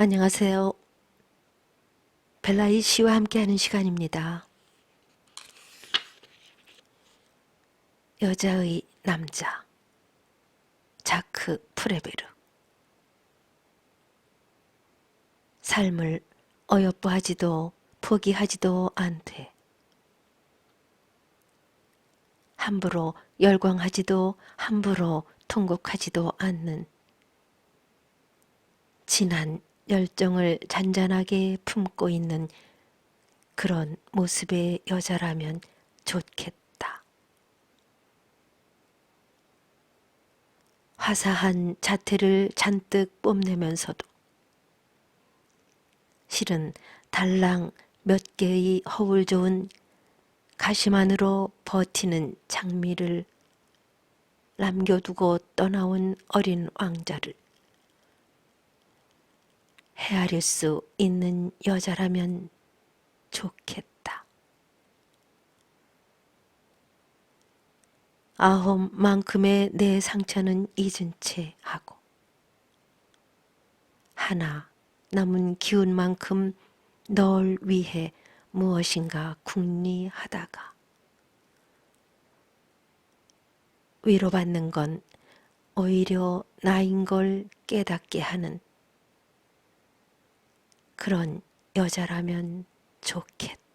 안녕하세요. 벨라이 씨와 함께하는 시간입니다. 여자의 남자 자크 프레베르 삶을 어여뻐하지도 포기하지도 않되 함부로 열광하지도 함부로 통곡하지도 않는 진한 열정을 잔잔하게 품고 있는 그런 모습의 여자라면 좋겠다. 화사한 자태를 잔뜩 뽐내면서도 실은 달랑 몇 개의 허울 좋은 가시 만으로 버티는 장미를 남겨두고 떠나온 어린 왕자를 헤아릴 수 있는 여자라면 좋겠다. 아홉만큼의 내 상처는 잊은 채 하고 하나 남은 기운만큼 널 위해 무엇인가 궁리하다가 위로받는 건 오히려 나인 걸 깨닫게 하는 그런 여자라면 좋겠다.